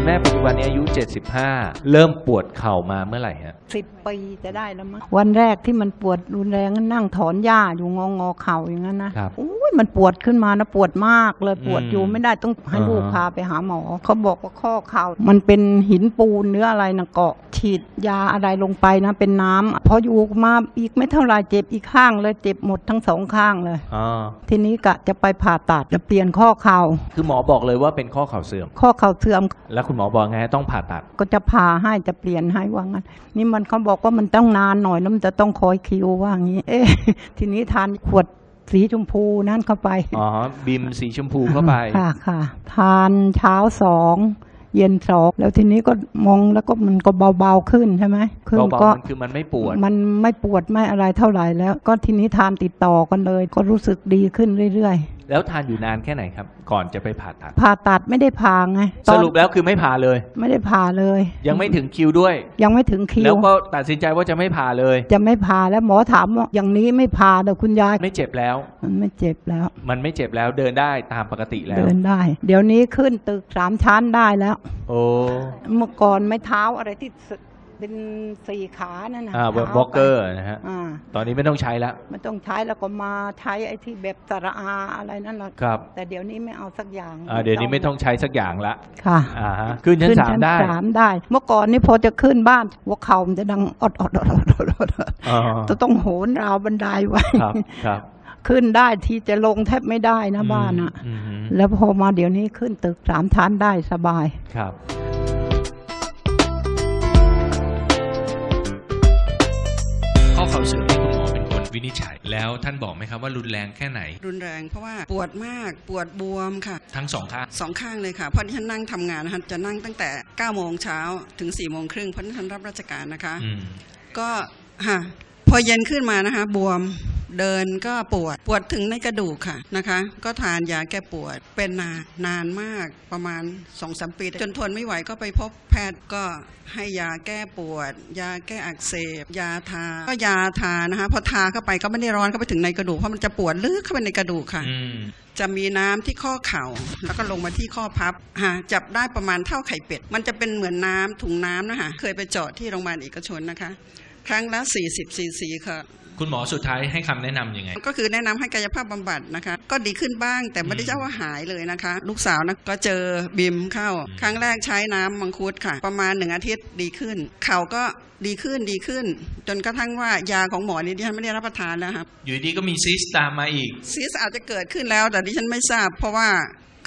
คุณแม่ปัจจุบันนี้อายุ 75 เริ่มปวดเข่ามาเมื่อไหร่ฮะสิบปีจะได้แล้วมั้งวันแรกที่มันปวดรุนแรงก็นั่งถอนหญ้าอยู่งองอๆเข่าอย่างนั้นนะครับอุ้ย มันปวดขึ้นมานะปวดมากเลยปวดอืมอยู่ไม่ได้ต้องให้อ่าลูกพาไปหาหมอ เขาบอกว่าข้อเข่ามันเป็นหินปูนเนื้ออะไรนะเกาะฉีดยาอะไรลงไปนะเป็นน้ำพออยู่มาอีกไม่เท่าไหรเจ็บอีกข้างเลยเจ็บหมดทั้งสองข้างเลยอ๋อทีนี้กะจะไปผ่าตัดจะเปลี่ยนข้อเข่าคือหมอบอกเลยว่าเป็นข้อเข่าเสื่อม ข้อเข่าเสื่อม แล้วคุณหมอบอกไงต้องผ่าตัด ก็จะผ่าให้จะเปลี่ยนให้ว่างั้นนี่มันเขาบอกว่ามันต้องนานหน่อยแล้วมันจะต้องคอยคิวว่างี้ เอ๊ะทีนี้ทานขวด สีชมพูนั่นเข้าไปอ๋อบิมสีชมพูเข้าไปค่ะค่ะ ทานเช้าสองเย็นสองแล้วทีนี้ก็มองแล้วก็มันก็เบาๆขึ้นใช่ไหมขึ้นเบาก็ๆมันคือมันไม่ปวด มันไม่ปวดไม่อะไรเท่าไหร่แล้ว ก็ทีนี้ทานติดต่อกันเลย ก็รู้สึกดีขึ้นเรื่อย แล้วทานอยู่นานแค่ไหนครับ ก่อนจะไปผ่าตัดๆผ่าตัดไม่ได้ผ่าไงสรุปแล้วคือไม่ผ่าเลย ไม่ได้ผ่าเลย ยังไม่ถึงคิวด้วย ยังไม่ถึงคิแล้ววก็ตัดสินใจว่าจะไม่ผ่าเลย จะไม่ผ่าแล้วหมอถามว่าอย่างนี้ไม่ผ่าเดี๋ยวคุณยายไม่เจ็บแล้ว มันไม่เจ็บแล้ว มันไม่เจ็บแล้วเดินได้ตามปกติแล้ว เดินได้ เดี๋ยวนี้ขึ้นตึกสามชั้นได้แล้ว โอ้ เมื่อก่อนไม่เท้าอะไรที่ส เป็นสี่ขานั่นนะอ่าท้บล็อกเกอร์นะฮะ อ่า ตอนนี้ไม่ต้องใช้แล้วไม่ต้องใช้แล้วก็มาใช้ไอ้ที่แบบสระอาอะไรนั่นแหละครับ แต่เดี๋ยวนี้ไม่เอาสักอย่างอ่าเดี๋ยวนี้ไม่ต้องใช้สักอย่างละค่ะอ่าฮะขึ้นชั้นสามได้สามได้ เมื่อก่อนนี่พอจะขึ้นบ้านหัวเข่ามันจะดังอดอดอดอดอดอดอดอ๋อจะต้องโหนราวบันไดไว้ ครับครับ ขึ้นได้ที่จะลงแทบไม่ได้นะบ้านอะอืมอืมแล้วพอมาเดี๋ยวนี้ขึ้นตึกสามชั้นได้สบาย ครับ วินิจฉัย แล้วท่านบอกไหมครับว่ารุนแรงแค่ไหน รุนแรงเพราะว่าปวดมากปวดบวมค่ะ ทั้งสองข้างสองข้างเลยค่ะ เพราะที่ฉันนั่งทำงานนะคะจะนั่งตั้งแต่9โมงเช้าถึง4โมงครึ่งเพราะที่ฉันรับราชการนะคะอืมก็ฮะพอเย็นขึ้นมานะคะ บวม เดินก็ปวดปวดถึงในกระดูกค่ะนะคะ ก็ทานยาแก้ปวดเป็นนานนานมากประมาณ2อสปี จนทนไม่ไหวก็ไปพบแพทย์ก็ให้ยาแก้ปวด ยาแก้อักเสบ ยาทา ก็ยาทานะคะพอทาเข้าไปก็ไม่ได้ร้อนเข้าไปถึงในกระดูกเพราะมันจะปวดลึกเข้าไปในกระดูกค่ะอืมจะมีน้ำที่ข้อเข่าแล้วก็ลงมาที่ข้อพับฮะจับได้ประมาณเท่าไข่เป็ด มันจะเป็นเหมือนน้ำถุงน้ำนะคะเคยไปเจาะที่โรงพยาบาลเอกชนนะคะ ครั้งละ40ซีซีค่ะ คุณหมอสุดท้ายให้คำแนะนำยังไง ก็คือแนะนำให้กายภาพบำบัดนะคะ ก็ดีขึ้นบ้างแต่ไม่ได้เจ้าว่าหายเลยนะคะ ลูกสาวนะก็เจอบิมเข้า ครั้งแรกใช้น้ำมังคุดค่ะ ประมาณหนึ่งอาทิตย์ดีขึ้น เข่าก็ดีขึ้นดีขึ้น จนกระทั่งว่ายาของหมอนี่ดิฉันไม่ได้รับประทานแล้วครับอยู่ดีก็มีซิสตามมาอีกซีสอาจจะเกิดขึ้นแล้ว แต่ดิฉันไม่ทราบ เพราะว่า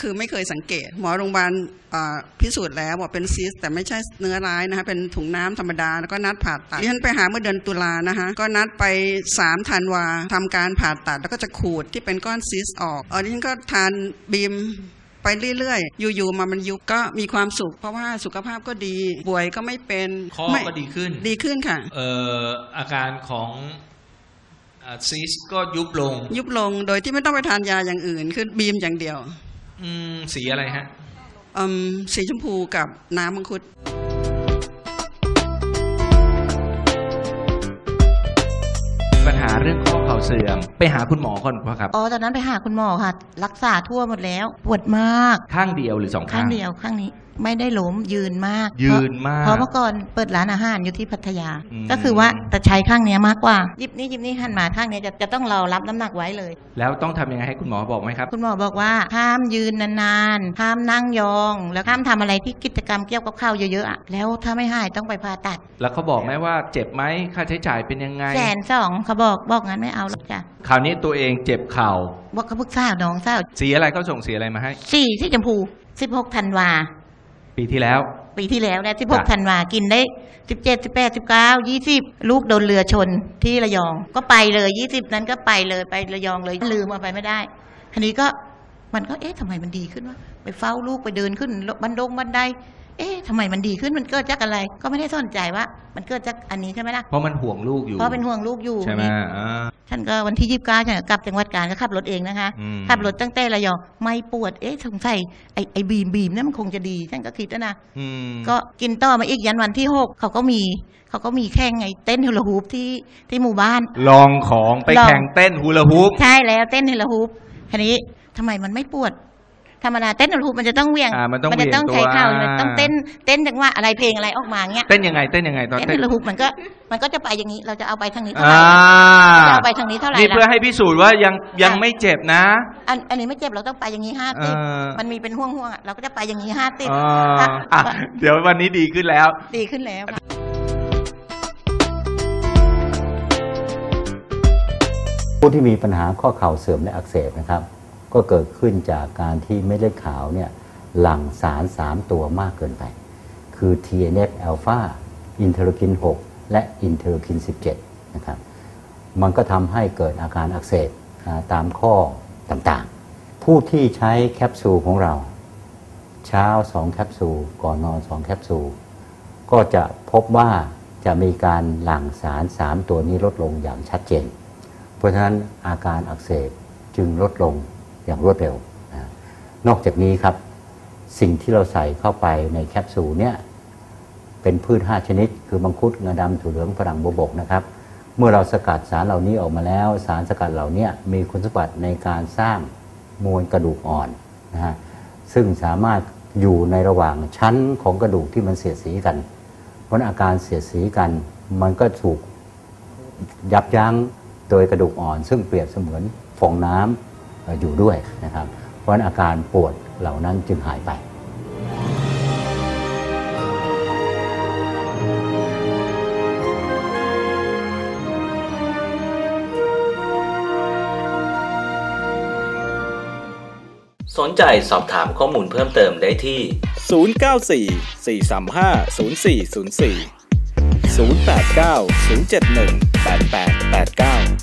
คือไม่เคยสังเกต หมอโรงพยาบาลอ่าพิสูจน์แล้วบอกเป็นซีสแต่ไม่ใช่เนื้อร้ายนะคะเป็นถุงน้ำธรรมดา แล้วก็นัดผ่าตัดดิฉันไปหาเมื่อเดือนตุลานะคะก็นัดไป3ธันวาทำการผ่าตัด แล้วก็จะขูดที่เป็นก้อนซีสออกเออดิฉันก็ทานบีมไปเรื่อยๆ อยู่ๆ มามันยุบก็มีความสุข เพราะว่าสุขภาพก็ดี ป่วยก็ไม่เป็นข้อไม่ก็ดีขึ้น ดีขึ้นค่ะ เอ่ออาการของซิสก็ยุบลง ยุบลงโดยที่ไม่ต้องไปทานยาอย่างอื่น คือบีมอย่างเดียว อืมสีอะไรฮะ อืมสีชมพูกับน้ำมังคุด ปัญหาเรื่องข้อเข่าเสื่อม ไปหาคุณหมอก่อนป่ะครับ อ๋อ ตอนนั้นไปหาคุณหมอค่ะ รักษาทั่วหมดแล้ว ปวดมาก ข้างเดียวหรือสองข้าข้างงเดียวข้างนี้ ไม่ได้ล้มยืนมากยืนมากเพราะเพราะเมื่อก่อนเปิดร้านอาหารอยู่ที่พัทยาอืมก็คือว่าแต่ใช้ข้างเนี้ยมากกว่าหยิบนี่หยิบนี่หันมาข้างเนี้ยจะจะต้องเรารับน้ำหนักไว้เลย แล้วต้องทำยังไงให้คุณหมอบอกไหมครับ คุณหมอบอกว่าห้ามยืนนานๆห้ามนั่งยอง แล้วห้ามทำอะไรที่กิจกรรมเกี่ยวกับข้าวเยอะๆอะแล้วถ้าไม่หายต้องไปผ่าตัด แล้วเขาบอกไหมว่าเจ็บไหมค่าใช้จ่ายเป็นยังไงแสนสองเขาบอกบอกงั้นไม่เอาหรอกจ้ะคราวนี้ตัวเองเจ็บเข่าบอกเขาพึกษาวน้องสาวสีอะไรเขาส่งสีอะไรมาให้สี่ที่ชมพูสิบหกธันวา ปีที่แล้ว ปีที่แล้วนะ16จ้ะธันวากินได้ 17 18 19 20 ลูกโดนเรือชนที่ระยอง ก็ไปเลย 20 นั้นก็ไปเลยไประยองเลยลืมเอาไปไม่ได้ทีนี้ก็มันก็เอ๊ะทำไมมันดีขึ้นวะไปเฝ้าลูกไปเดินขึ้นบันดงบันได เอ๊ะทำไมมันดีขึ้นมันเกิดจากอะไร ก็ไม่ได้สนใจว่า มันเกิดจากอันนี้ใช่ไหมล่ะ เพราะมันห่วงลูกอยู่เพราะเป็นห่วงลูกอยู่ใช่ไหมนี่อ่าฉันก็วันที่29ฉันก็กลับจังหวัดกาญก็ขับรถเองนะคะอืม ขับรถตั้งแต่ระยองไม่ปวดเอ๊ะสงสัยไอ้ไอ้บีมบีมนั่นมันคงจะดีฉันก็คิดนะนะ อืมก็กินต่อมาอีกยันวันที่หกเขาก็มีเขาก็มีแข่งไงเต้นฮูลาฮูปที่ที่หมู่บ้าน ลองของไปลอง แข่งเต้นฮูลาฮูป ใช่แล้วเต้นฮูลาฮูปทีนี้ทำไมมันไม่ปวด ธรรมดาเต้นฮูลาฮูปมันจะต้องเหวียงอ่ามันต้องจะต้องเหวี่ใช้ยงตัวเข่ามันต้องเต้นเต้นจังหวะอะไรเพลงอะไรออกมาเงี้ยเต้นยังไงเต้นยังไงตอนเต้นเต้นฮูลาฮูปมันก็มันก็จะไปอย่างนี้เราจะเอาไปทางนี้เท่าไหอ่าร่เราจะเอาไปทางนี้เท่าไหร่นี่เพื่อล่ะให้พิสูจน์ว่ายังยังไม่เจ็บนะ อันอันนี้ไม่เจ็บเราต้องไปอย่างนี้ห้าสิบเออมันมีเป็นห่วงๆอะเราก็จะไปอย่างนี้ห้าสิบอ่าอะเดี๋ยววันนี้ดีขึ้นแล้ว ดีขึ้นแล้วค่ะผู้ที่มีปัญหาข้อเข่าเสื่อมและอักเสบนะครับ ก็เกิดขึ้นจากการที่เม็ดเลือดขาวเนี่ยหลั่งสาร 3 ตัวมากเกินไป คือ TNF อ l p h a อินเทอร์คิน 6 และอินเทอร์คิน 17 นะครับ มันก็ทำให้เกิดอาการอักเสบตามข้อต่างๆ ผู้ที่ใช้แคปซูลของเรา เช้า 2 แคปซูล ก่อนนอน 2 แคปซูล ก็จะพบว่าจะมีการหลั่งสาร 3 ตัวนี้ลดลงอย่างชัดเจน เพราะฉะนั้นอาการอักเสบจึงลดลง อย่างรวดเร็ว นอกจากนี้ครับสิ่งที่เราใส่เข้าไปในแคปซูลเนี่ยเป็นพืช 5 ชนิด คือมังคุดงาดำถั่วเหลืองฝรั่งบวบกนะครับ เมื่อเราสกัดสารเหล่านี้ออกมาแล้ว สารสกัดเหล่านี้มีคุณสมบัติในการสร้างมวลกระดูกอ่อนนะฮะซึ่งสามารถอยู่ในระหว่างชั้นของกระดูกที่มันเสียดสีกัน เพราะอาการเสียดสีกัน มันก็ถูกยับยั้งโดยกระดูกอ่อน ซึ่งเปรียบเสมือนฟองน้ำเอ่ออยู่ด้วยนะครับ เพราะฉะนั้นอาการปวดเหล่านั้นจึงหายไปสนใจสอบถามข้อมูลเพิ่มเติมได้ที่ 094 435 0404 089 071 8889